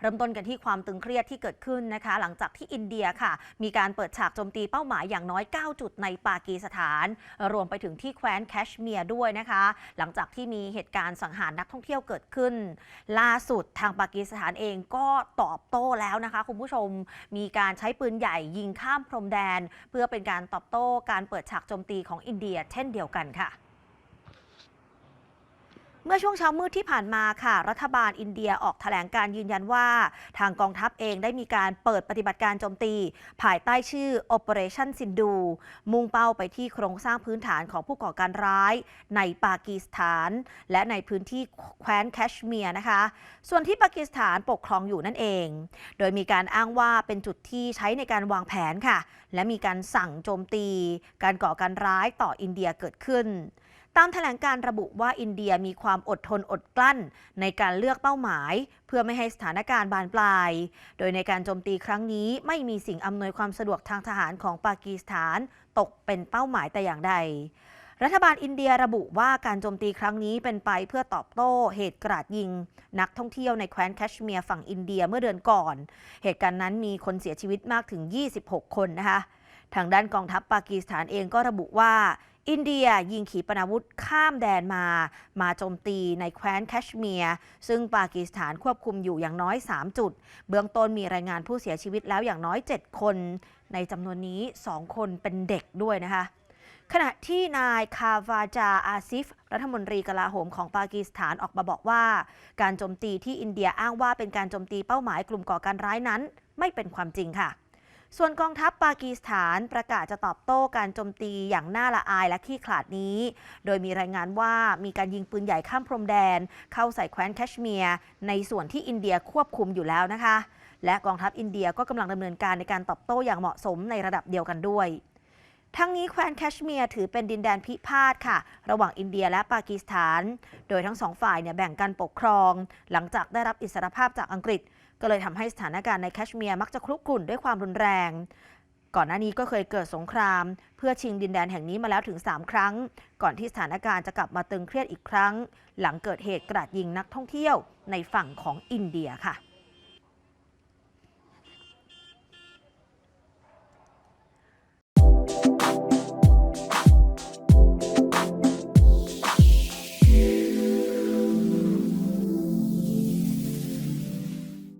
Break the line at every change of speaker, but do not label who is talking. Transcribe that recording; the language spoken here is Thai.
เริ่มต้นกันที่ความตึงเครียดที่เกิดขึ้นนะคะ หลังจากที่อินเดียค่ะ มีการเปิดฉากโจมตีเป้าหมายอย่างน้อย 9 จุดในปากีสถาน รวมไปถึงที่แคว้นแคชเมียร์ด้วยนะคะ หลังจากที่มีเหตุการณ์สังหารนักท่องเที่ยวเกิดขึ้น ล่าสุดทางปากีสถานเองก็ตอบโต้แล้วนะคะคุณผู้ชมมีการใช้ปืนใหญ่ยิงข้ามพรมแดน เพื่อเป็นการตอบโต้การเปิดฉากโจมตีของอินเดีย เช่นเดียวกันค่ะ เมื่อช่วงเช้ามืดที่ผ่านมาค่ะ รัฐบาลอินเดียออกแถลงการยืนยันว่า ทางกองทัพเองได้มีการเปิดปฏิบัติการโจมตี ภายใต้ชื่อ Operation Sindu มุ่งเป้าไปที่โครงสร้างพื้นฐานของผู้ก่อการร้าย ในปากีสถาน และในพื้นที่แคว้นแคชเมียร์นะคะ ส่วนที่ปากีสถานปกครองอยู่นั่นเอง โดยมีการอ้างว่าเป็นจุดที่ใช้ในการวางแผนค่ะ และมีการสั่งโจมตี การก่อการร้ายต่ออินเดียเกิดขึ้น ตามแถลงการระบุว่าอินเดียมีความอดทนอดกลั้น ในการเลือกเป้าหมาย เพื่อไม่ให้สถานการณ์บานปลาย โดยในการโจมตีครั้งนี้ไม่มีสิ่งอำนวยความสะดวกทางทหารของปากีสถานตกเป็นเป้าหมายแต่อย่างใดรัฐบาลอินเดียระบุว่าการโจมตีครั้งนี้เป็นไปเพื่อตอบโต้เหตุกราดยิง นักท่องเที่ยวในแคว้นแคชเมียร์ฝั่งอินเดียเมื่อเดือนก่อน เหตุการณ์นั้นมีคนเสียชีวิตมากถึง 26 คนนะคะ ทางด้านกองทัพปากีสถานเองก็ระบุว่า อินเดียยิงขีปนาวุธข้ามแดนมา มาโจมตีในแคว้นแคชเมียร์ซึ่งปากีสถานควบคุมอยู่อย่างน้อย 3 จุด เบื้องต้นมีรายงานผู้เสียชีวิตแล้วอย่างน้อย 7 คน ในจำนวนนี้ 2 คนเป็นเด็กด้วยนะคะขณะที่นายคาวาจาอาซิฟ รัฐมนตรีกลาโหมของปากีสถานออกมาบอกว่า การโจมตีที่อินเดียอ้างว่าเป็นการโจมตีเป้าหมายกลุ่มก่อการร้ายนั้น ไม่เป็นความจริงค่ะ ส่วนกองทัพปากีสถานประกาศจะตอบโต้การโจมตีอย่างน่าละอายและขี้ขลาดนี้ โดยมีรายงานว่ามีการยิงปืนใหญ่ข้ามพรมแดน เข้าใส่แคว้นแคชเมียร์ในส่วนที่อินเดียควบคุมอยู่แล้วนะคะ และกองทัพอินเดียก็กำลังดำเนินการในการตอบโต้อย่างเหมาะสมในระดับเดียวกันด้วย ทั้งนี้แคว้นแคชเมียร์ถือเป็นดินแดนพิพาทค่ะ ระหว่างอินเดียและปากีสถาน โดยทั้งสองฝ่ายเนี่ยแบ่งกันปกครอง หลังจากได้รับอิสรภาพจากอังกฤษ ก็เลยทำให้สถานการณ์ในแคชเมียร์มักจะคลุกกลุ่นด้วยความรุนแรง ก่อนหน้านี้ก็เคยเกิดสงคราม เพื่อชิงดินแดนแห่งนี้มาแล้วถึง 3 ครั้ง ก่อนที่สถานการณ์จะกลับมาตึงเครียดอีกครั้ง หลังเกิดเหตุกราดยิงนักท่องเที่ยวในฝั่งของอินเดียค่ะ